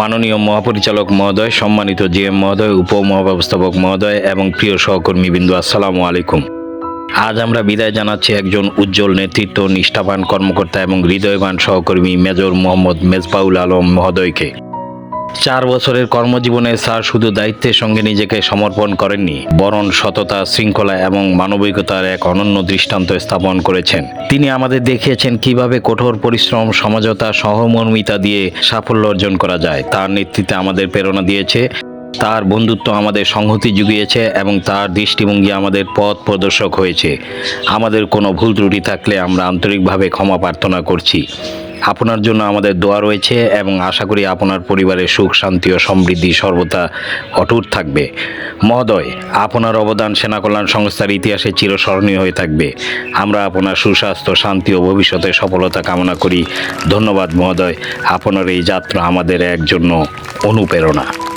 মাননীয় মহাপরিচালক মহোদয়, সম্মানিত জিএম মহোদয়, উপমহাব্যবস্থাপক মহোদয় এবং প্রিয় সহকর্মী সহকর্মীবৃন্দ, আসসালামু আলাইকুম। আজ আমরা বিদায় জানাচ্ছি একজন উজ্জ্বল নেতৃত্ব, নিষ্ঠাবান কর্মকর্তা এবং হৃদয়বান সহকর্মী মেজর মোহাম্মদ মেজবাউল আলম মহোদয়কে। চার বছরের কর্মজীবনে স্যার শুধু দায়িত্বের সঙ্গে নিজেকে সমর্পণ করেননি, বরং সততা, শৃঙ্খলা এবং মানবিকতার এক অনন্য দৃষ্টান্ত স্থাপন করেছেন। তিনি আমাদের দেখিয়েছেন কীভাবে কঠোর পরিশ্রম, সমঝোতা, সহমর্মিতা দিয়ে সাফল্য অর্জন করা যায়। তার নেতৃত্বে আমাদের প্রেরণা দিয়েছে, তার বন্ধুত্ব আমাদের সংহতি জুগিয়েছে এবং তার দৃষ্টিভঙ্গি আমাদের পথ প্রদর্শক হয়েছে। আমাদের কোনো ভুল ত্রুটি থাকলে আমরা আন্তরিকভাবে ক্ষমা প্রার্থনা করছি। আপনার জন্য আমাদের দোয়া রয়েছে এবং আশা করি আপনার পরিবারের সুখ, শান্তি ও সমৃদ্ধি সর্বদা অটুট থাকবে। মহোদয়, আপনার অবদান সেনা কল্যাণ সংস্থার ইতিহাসে চিরস্মরণীয় হয়ে থাকবে। আমরা আপনার সুস্বাস্থ্য, শান্তি ও ভবিষ্যতে সফলতা কামনা করি। ধন্যবাদ মহোদয়, আপনার এই যাত্রা আমাদের এক জন্য অনুপ্রেরণা।